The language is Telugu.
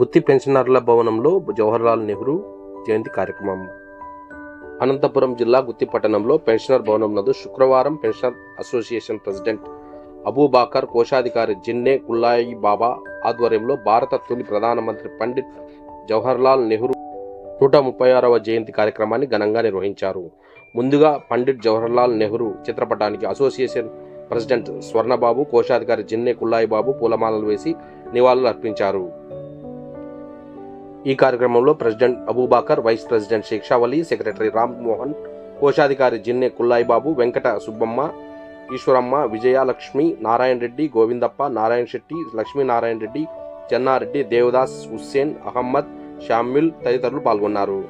గుత్తి పెన్షనర్ల భవనంలో జవహర్లాల్ నెహ్రూ జయంతి కార్యక్రమం. అనంతపురం జిల్లా గుత్తి పట్టణంలో పెన్షనర్ భవనం నందు శుక్రవారం పెన్షనర్ అసోసియేషన్ ప్రెసిడెంట్ అబూబాకర్ కోశాధికారి జిన్నే కుల్లాయి బాబా ఆధ్వర్యంలో భారత తొలి ప్రధానమంత్రి పండిట్ జవహర్లాల్ నెహ్రూ నూట ముప్పై ఆరవ జయంతి కార్యక్రమాన్ని ఘనంగా నిర్వహించారు. ముందుగా పండిట్ జవహర్లాల్ నెహ్రూ చిత్రపటానికి అసోసియేషన్ ప్రెసిడెంట్ స్వర్ణబాబు కోశాధికారి జిన్నే కుల్లాయి బాబు పూలమాలలు వేసి నివాళులు అర్పించారు. ఈ కార్యక్రమంలో president Abubakar vice president Shikshavali secretary Ram Mohan కోశాధికారి జిన్నె కుల్లాయి బాబు వెంకట సుబ్బమ్మ ఈశ్వరమ్మ విజయలక్ష్మి నారాయణ రెడ్డి గోవిందప్ప నారాయణ శెట్టి లక్ష్మీనారాయణ రెడ్డి చెన్నారెడ్డి దేవదాస్ హుస్సేన్ అహమ్మద్ షామిల్ తదితరులు పాల్గొన్నారు.